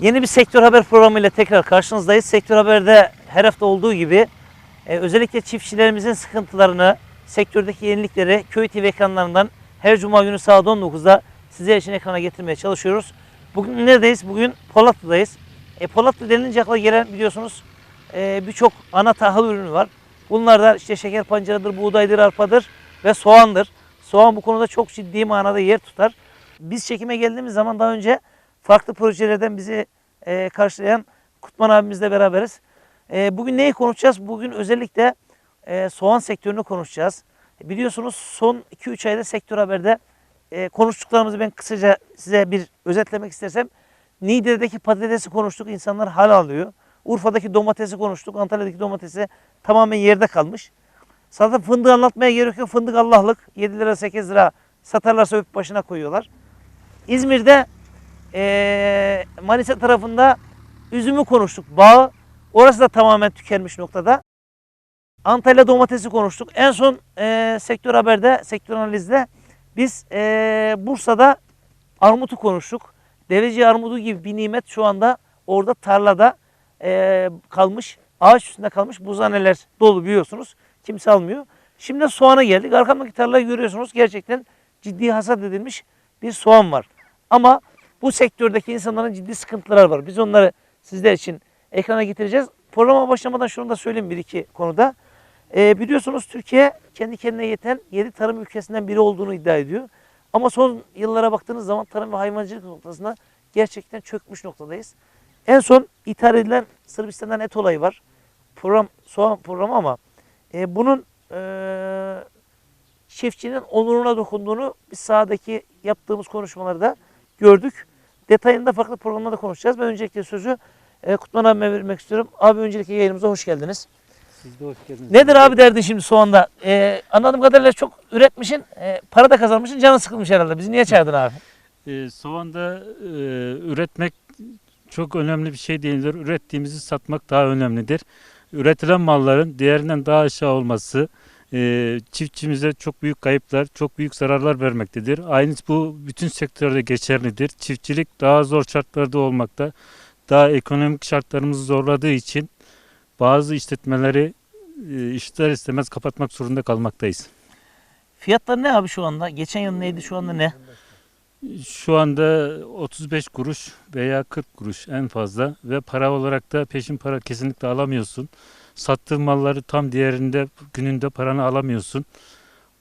Yeni bir Sektör Haber programı ile tekrar karşınızdayız. Sektör Haber'de her hafta olduğu gibi e, özellikle çiftçilerimizin sıkıntılarını, sektördeki yenilikleri Köy TV ekranlarından her cuma günü saat 19'da sizler için ekrana getirmeye çalışıyoruz. Bugün neredeyiz? Bugün Polatlı'dayız. E, Polatlı denilince akla gelen biliyorsunuz e, birçok ana tahıl ürünü var. Bunlar da işte şeker pancarıdır, buğdaydır, arpadır ve soğandır. Soğan bu konuda çok ciddi manada yer tutar. Biz çekime geldiğimiz zaman daha önce farklı projelerden bizi e, karşılayan Kutman abimizle beraberiz. E, bugün neyi konuşacağız? Bugün özellikle e, soğan sektörünü konuşacağız. Biliyorsunuz son 2-3 ayda sektör haberde e, konuştuklarımızı ben kısaca size bir özetlemek istersem. Niğde'deki patatesi konuştuk, insanlar hal alıyor. Urfa'daki domatesi konuştuk, Antalya'daki domatesi tamamen yerde kalmış. Zaten fındığı anlatmaya gerek yok. Fındık Allah'lık. 7 lira 8 lira satarlarsa öp başına koyuyorlar. İzmir'de eee, Manisa tarafında üzümü konuştuk. Bağı. Orası da tamamen tükenmiş noktada. Antalya domatesi konuştuk. En son eee, sektör haberde, sektör analizde biz eee, Bursa'da armutu konuştuk. Deveci armudu gibi bir nimet şu anda orada tarlada eee, kalmış. Ağaç üstünde kalmış buzaneler dolu biliyorsunuz. Kimse almıyor. Şimdi soğana geldik. Arkamdaki tarlayı görüyorsunuz. Gerçekten ciddi hasat edilmiş bir soğan var. Ama bu sektördeki insanların ciddi sıkıntıları var. Biz onları sizler için ekrana getireceğiz. Programa başlamadan şunu da söyleyeyim bir iki konuda. Ee, biliyorsunuz Türkiye kendi kendine yeten 7 tarım ülkesinden biri olduğunu iddia ediyor. Ama son yıllara baktığınız zaman tarım ve hayvancılık noktasında gerçekten çökmüş noktadayız. En son ithal edilen Sırbistan'dan et olayı var. Program, soğan programı ama e, bunun e, çiftçinin onuruna dokunduğunu biz sahadaki yaptığımız konuşmalarda gördük. Detayında farklı programlarda konuşacağız. Ben öncelikle sözü e, Kutman abime vermek istiyorum. Abi öncelikle yayınımıza hoş geldiniz. Siz de hoş geldiniz. Nedir abi derdin şimdi soğanda? E, anladığım kadarıyla çok üretmişsin, e, para da kazanmışsın, canın sıkılmış herhalde. Bizi niye çağırdın abi? Ee, soğanda e, üretmek çok önemli bir şey değildir. Ürettiğimizi satmak daha önemlidir. Üretilen malların değerinden daha aşağı olması e, çiftçimize çok büyük kayıplar, çok büyük zararlar vermektedir. Aynı bu bütün sektörde geçerlidir. Çiftçilik daha zor şartlarda olmakta. Daha ekonomik şartlarımızı zorladığı için bazı işletmeleri e, ister istemez kapatmak zorunda kalmaktayız. Fiyatlar ne abi şu anda? Geçen yıl neydi şu anda ne? Şu anda 35 kuruş veya 40 kuruş en fazla ve para olarak da peşin para kesinlikle alamıyorsun. Sattığın malları tam değerinde gününde paranı alamıyorsun.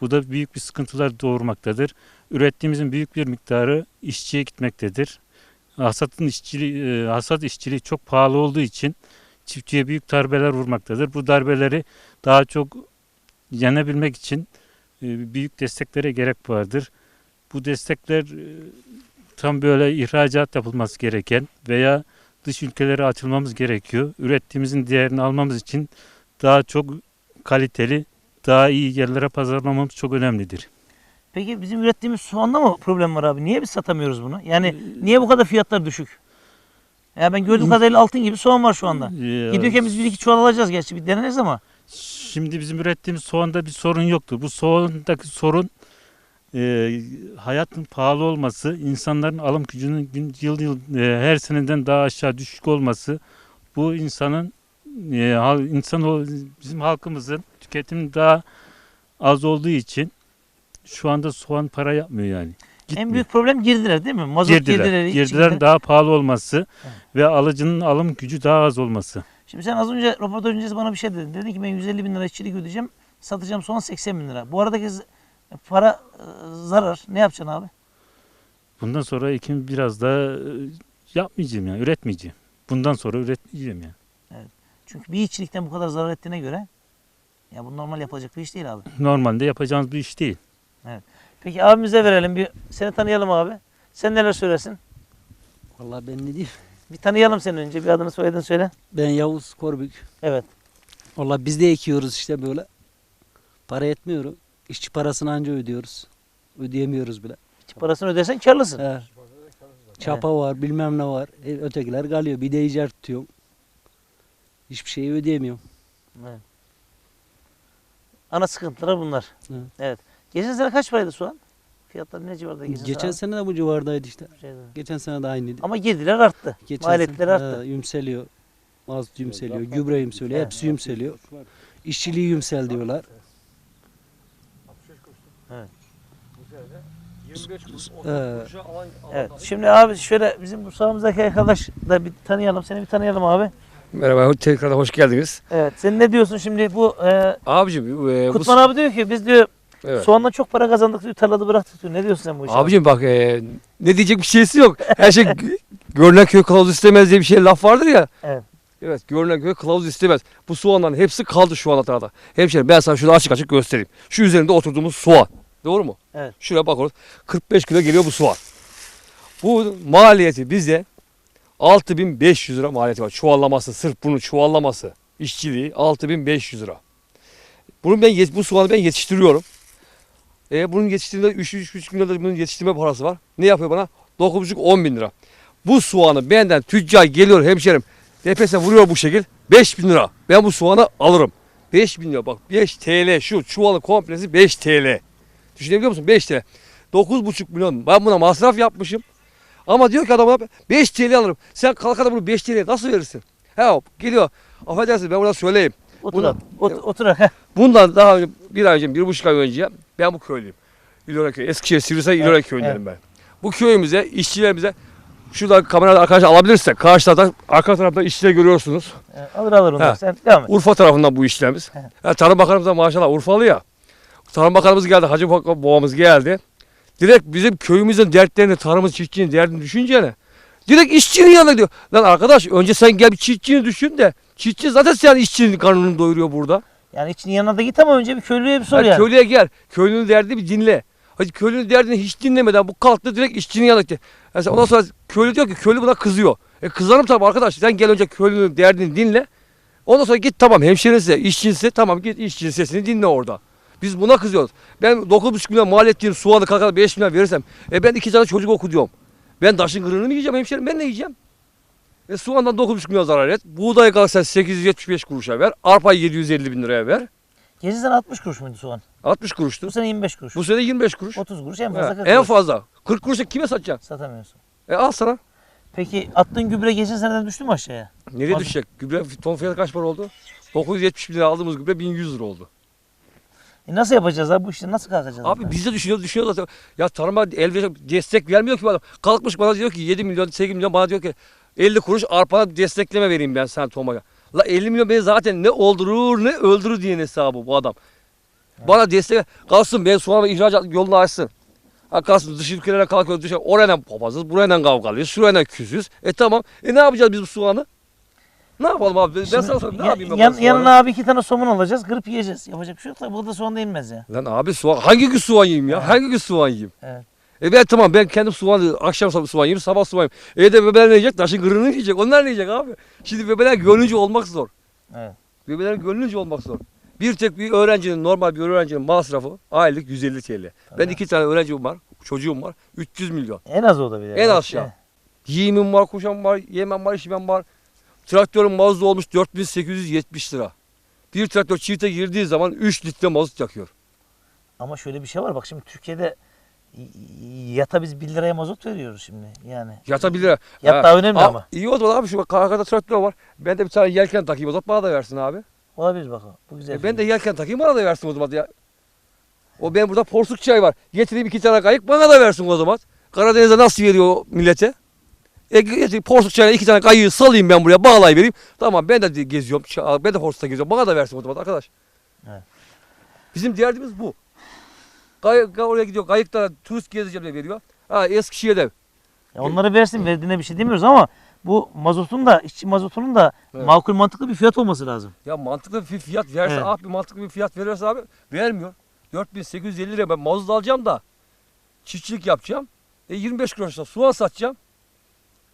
Bu da büyük bir sıkıntılar doğurmaktadır. Ürettiğimizin büyük bir miktarı işçiye gitmektedir. Hasatın işçiliği, e, hasat işçiliği çok pahalı olduğu için çiftçiye büyük darbeler vurmaktadır. Bu darbeleri daha çok yenebilmek için e, büyük desteklere gerek vardır. Bu destekler e, tam böyle ihracat yapılması gereken veya dış ülkelere açılmamız gerekiyor. Ürettiğimizin değerini almamız için daha çok kaliteli, daha iyi yerlere pazarlamamız çok önemlidir. Peki bizim ürettiğimiz soğanda mı problem var abi? Niye biz satamıyoruz bunu? Yani niye bu kadar fiyatlar düşük? Ya ben gördüğüm kadarıyla altın gibi soğan var şu anda. Ee, Gidiyorken biz bir iki çuval alacağız gerçi bir deneriz ama. Şimdi bizim ürettiğimiz soğanda bir sorun yoktur. Bu soğandaki sorun e, hayatın pahalı olması, insanların alım gücünün gün- yıl yıl e, her seneden daha aşağı düşük olması, bu insanın e, insan bizim halkımızın tüketimi daha az olduğu için şu anda soğan para yapmıyor yani. En Gitmiyor. büyük problem girdiler değil mi? Mazot girdiler. girdileri. Girdilerin çıktı. daha pahalı olması Evet. ve alıcının alım gücü daha az olması. Şimdi sen az önce röportaj öncesi bana bir şey dedin. Dedin ki ben 150 bin lira işçilik ödeyeceğim. Satacağım soğan 80 bin lira. Bu aradaki z- para e, zarar. Ne yapacaksın abi? Bundan sonra ekim biraz da e, yapmayacağım yani üretmeyeceğim. Bundan sonra üretmeyeceğim yani. Çünkü bir işçilikten bu kadar zarar ettiğine göre ya bu normal yapılacak bir iş değil abi. Normalde yapacağımız bir iş değil. Peki abimize verelim bir seni tanıyalım abi. Sen neler söylesin? Vallahi ben ne diyeyim? Bir tanıyalım seni önce. Bir adını soyadını söyle. Ben Yavuz Korbük. Evet. Vallahi biz de ekiyoruz işte böyle. Para etmiyor. İşçi parasını anca ödüyoruz. Ödeyemiyoruz bile. Hiç parasını ödesen karlısın. He. Çapa var, bilmem ne var. E, ötekiler kalıyor. Bir de icar tutuyorum. Hiçbir şeyi ödeyemiyorum. Evet. Ana sıkıntılar bunlar. Evet. Evet. Geçen sene kaç paraydı soğan? fiyatları ne civarda geçen, Geçen sene de bu civardaydı işte. Şeyde. Geçen sene de aynıydı. Ama girdiler arttı. Geçen maliyetler sene, arttı. he, yümseliyor. Mazot yümseliyor, gübre yümseliyor, hepsi yümseliyor. İşçiliği yümsel diyorlar. Ee, Evet. Şimdi abi şöyle bizim bu sahamızdaki arkadaş da bir tanıyalım. Seni bir tanıyalım abi. Merhaba, tekrar hoş geldiniz. Evet. Sen ne diyorsun şimdi bu e, Abicim, e, bu, Kutman abi diyor ki biz diyor evet. soğandan çok para kazandık diyor tarlada bıraktık diyor. Ne diyorsun sen bu işe? Abicim bak, e, ne diyecek bir şeysi yok. Her şey gö- görünen köy kılavuz istemez diye bir şey laf vardır ya. Evet. Evet, görünen köy kılavuz istemez. Bu soğanların hepsi kaldı şu an tarlada. Hemşerim ben sana şunu açık açık göstereyim. Şu üzerinde oturduğumuz soğan. Doğru mu? Evet. Şuraya bakıyoruz. 45 kilo geliyor bu soğan. Bu maliyeti bize 6500 lira maliyeti var. Çuvallaması, sırf bunun çuvallaması, işçiliği 6500 lira. Bunu ben bu soğanı ben yetiştiriyorum. E, bunun yetiştirdiğinde 3-3,5 milyon lira bunun yetiştirme parası var. Ne yapıyor bana? 9,5-10 bin lira. Bu soğanı benden tüccar geliyor hemşerim. Tepesine vuruyor bu şekil. 5 bin lira. Ben bu soğanı alırım. 5 bin lira bak 5 TL şu çuvalı komplesi 5 TL. Düşünebiliyor musun? 5 TL. 9,5 milyon. Ben buna masraf yapmışım. Ama diyor ki adama 5 TL alırım. Sen kalkar da bunu 5 TL nasıl verirsin? He geliyor. Affedersin ben burada söyleyeyim. Otur Buna- abi. Otur. Bundan daha önce, bir ay önce, bir buçuk ay önce ben bu köylüyüm. İlora Köyü. Eskişehir Sivrisay İlora Evet, köyündenim ben. Bu köyümüze, işçilerimize şurada kamerada arkadaşlar alabilirsek karşı tarafta, arka tarafta işçiler görüyorsunuz. E, Alır alır onu. Ha. Sen devam et. Urfa tarafından bu işçilerimiz. Evet. Ya, Tarım Bakanımız da maşallah Urfalı ya. Tarım Bakanımız geldi, Hacı babamız geldi. Direkt bizim köyümüzün dertlerini, tarımın çiftçinin derdini düşüncene. Direkt işçinin yanına gidiyor. Lan arkadaş önce sen gel bir çiftçini düşün de. Çiftçi zaten sen işçinin karnını doyuruyor burada. Yani içinin yanına da git ama önce bir köylüye bir sor Hadi yani. köylüye gel. Köylünün derdini bir dinle. Hadi köylünün derdini hiç dinlemeden bu kalktı direkt işçinin yanına gitti. Yani ondan sonra köylü diyor ki köylü buna kızıyor. E kızarım tabii arkadaş. Sen gel önce köylünün derdini dinle. Ondan sonra git tamam hemşerinse, işçinse tamam git işçinin sesini dinle orada. Biz buna kızıyoruz. Ben 9,5 milyon mal ettiğim soğanı kalkar 5 milyon verirsem e ben iki tane çocuk okutuyorum. Ben taşın kırığını mı yiyeceğim hemşerim ben ne yiyeceğim? E soğandan 9,5 milyon zarar et. Buğday kalksa 875 kuruşa ver. Arpayı 750 bin liraya ver. Geçen sene 60 kuruş muydu soğan? 60 kuruştu. Bu sene 25 kuruş. Bu sene 25 kuruş. 30 kuruş en fazla 40 en kuruş. fazla. 40 kuruşa kime satacaksın? Satamıyorsun. E al sana. Peki attığın gübre geçen seneden düştü mü aşağıya? Nereye Fazla. düşecek? Gübre ton fiyatı kaç para oldu? 970 bin lira aldığımız gübre 1100 lira oldu. E nasıl yapacağız abi bu işi nasıl kalkacağız? Abi buradan? biz de düşünüyoruz düşünüyoruz zaten. Ya tarıma el destek vermiyor ki bu adam. Kalkmış bana diyor ki 7 milyon 8 milyon bana diyor ki 50 kuruş arpana destekleme vereyim ben sen Toma'ya. La 50 milyon beni zaten ne öldürür ne öldürür diye hesabı bu adam. Bana destek kalsın ben sonra ihracat yolunu açsın. Ha kalsın dış ülkelere kalkıyor dışarı oraya papazız buraya kavgalıyız şuraya küsüz. E tamam e ne yapacağız biz bu soğanı? Ne yapalım abi? Ben, Şimdi sana sorayım ne ya- yapayım ben yan, soğanı? yanına abi iki tane somun alacağız kırıp yiyeceğiz. Yapacak bir şey yok da bu da soğan değilmez ya. Lan abi soğan hangi gün soğan yiyeyim ya? Evet. Hangi gün soğan yiyeyim? Evet. E ben tamam ben kendim soğan akşam soğan yiyeyim sabah soğan yiyeyim. Evde bebeler ne yiyecek? Taşın kırığını yiyecek. Onlar ne yiyecek abi? Şimdi bebeler gönlünce olmak zor. Evet. Bebelerin gönlünce olmak zor. Bir tek bir öğrencinin normal bir öğrencinin masrafı aylık 150 TL. Ben iki tane öğrencim var. Çocuğum var. 300 milyon. En az o da bile. En aşağı. Giyimim var, kuşam var, yemem var, içmem var. Traktörün mazotu olmuş 4870 lira. Bir traktör çifte girdiği zaman 3 litre mazot yakıyor. Ama şöyle bir şey var bak şimdi Türkiye'de yata biz 1 liraya mazot veriyoruz şimdi yani. Yata 1 lira. Yat Ha. daha önemli Aa, ama. İyi o zaman abi şu bak arkada traktör var. Ben de bir tane yelken takayım o zaman bana da versin abi. Olabilir bakalım. Bu güzel. E ben de yelken takayım bana da versin o zaman ya. O ben burada porsuk çay var. Getireyim iki tane kayık bana da versin o zaman. Karadeniz'e nasıl veriyor millete? E getireyim porsuk çayına iki tane kayığı salayım ben buraya bağlayıvereyim. Tamam ben de geziyorum. Ben de porsukta geziyorum. Bana da versin o zaman arkadaş. Evet. Bizim derdimiz bu. Kayık oraya gidiyor. Kayıkta turist gezeceğim diye veriyor. Ha Eskişehir'de. Ya onları versin verdiğine bir şey demiyoruz ama bu mazotun da işçi mazotunun da Evet. makul mantıklı bir fiyat olması lazım. Ya mantıklı bir fiyat verse Evet. abi mantıklı bir fiyat verirse abi vermiyor. 4850 liraya ben mazot alacağım da çiftçilik yapacağım. E 25 kuruşa soğan satacağım.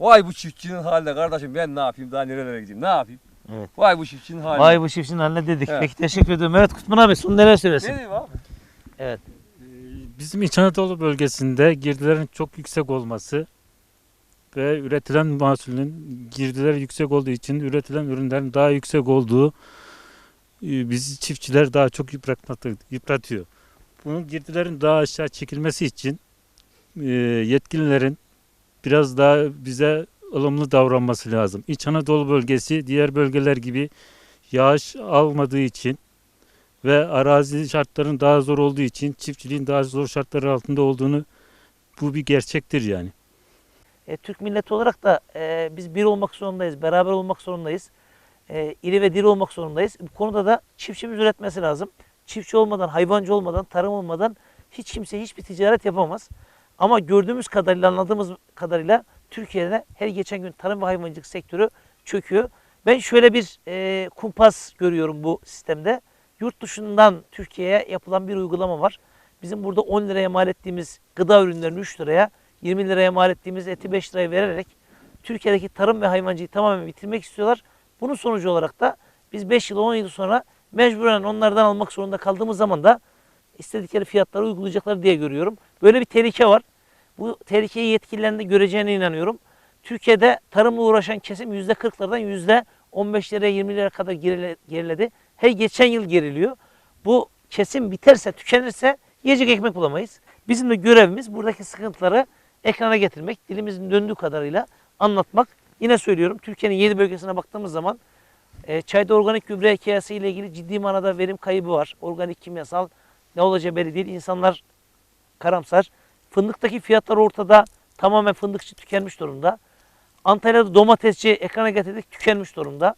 Vay bu çiftçinin haline kardeşim ben ne yapayım daha nerelere gideyim ne yapayım? Evet. Vay bu çiftçinin haline. Vay bu çiftçinin haline dedik. Evet. Peki teşekkür ediyorum. Evet Kutman abi son neler söylesin? Ne diyeyim abi? Evet. Ee, Bizim İç Anadolu bölgesinde girdilerin çok yüksek olması ve üretilen mahsulün girdiler yüksek olduğu için üretilen ürünlerin daha yüksek olduğu e, bizi çiftçiler daha çok yıpratıyor. Bunun girdilerin daha aşağı çekilmesi için e, yetkililerin biraz daha bize ılımlı davranması lazım. İç Anadolu bölgesi diğer bölgeler gibi yağış almadığı için ve arazi şartların daha zor olduğu için çiftçiliğin daha zor şartlar altında olduğunu bu bir gerçektir yani. E, Türk milleti olarak da e, biz bir olmak zorundayız, beraber olmak zorundayız. E, iri ve diri olmak zorundayız. Bu konuda da çiftçimiz üretmesi lazım. Çiftçi olmadan, hayvancı olmadan, tarım olmadan hiç kimse hiçbir ticaret yapamaz. Ama gördüğümüz kadarıyla, anladığımız kadarıyla Türkiye'de her geçen gün tarım ve hayvancılık sektörü çöküyor. Ben şöyle bir e, kumpas görüyorum bu sistemde. Yurt dışından Türkiye'ye yapılan bir uygulama var. Bizim burada 10 liraya mal ettiğimiz gıda ürünlerini 3 liraya, 20 liraya mal ettiğimiz eti 5 liraya vererek Türkiye'deki tarım ve hayvancıyı tamamen bitirmek istiyorlar. Bunun sonucu olarak da biz 5 yıl 10 yıl sonra mecburen onlardan almak zorunda kaldığımız zaman da istedikleri fiyatları uygulayacaklar diye görüyorum. Böyle bir tehlike var. Bu tehlikeyi yetkililerin de göreceğine inanıyorum. Türkiye'de tarımla uğraşan kesim %40'lardan %15'lere 20'lere kadar gerile- geriledi. Her geçen yıl geriliyor. Bu kesim biterse, tükenirse yiyecek ekmek bulamayız. Bizim de görevimiz buradaki sıkıntıları ekrana getirmek, dilimizin döndüğü kadarıyla anlatmak. Yine söylüyorum Türkiye'nin 7 bölgesine baktığımız zaman e, çayda organik gübre hikayesi ile ilgili ciddi manada verim kaybı var. Organik kimyasal ne olacağı belli değil. İnsanlar karamsar. Fındıktaki fiyatlar ortada. Tamamen fındıkçı tükenmiş durumda. Antalya'da domatesçi ekrana getirdik tükenmiş durumda.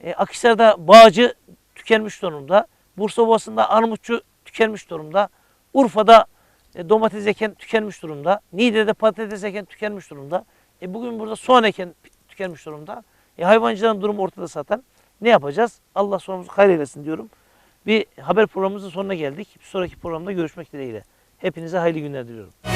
E, Akhisar'da bağcı tükenmiş durumda. Bursa Ovası'nda armutçu tükenmiş durumda. Urfa'da e, domates eken tükenmiş durumda. Niğde'de patates eken tükenmiş durumda. E, bugün burada soğan eken tükenmiş durumda. E, hayvancıların durumu ortada zaten. Ne yapacağız? Allah sonumuzu hayır diyorum. Bir haber programımızın sonuna geldik. Bir sonraki programda görüşmek dileğiyle. Hepinize hayırlı günler diliyorum.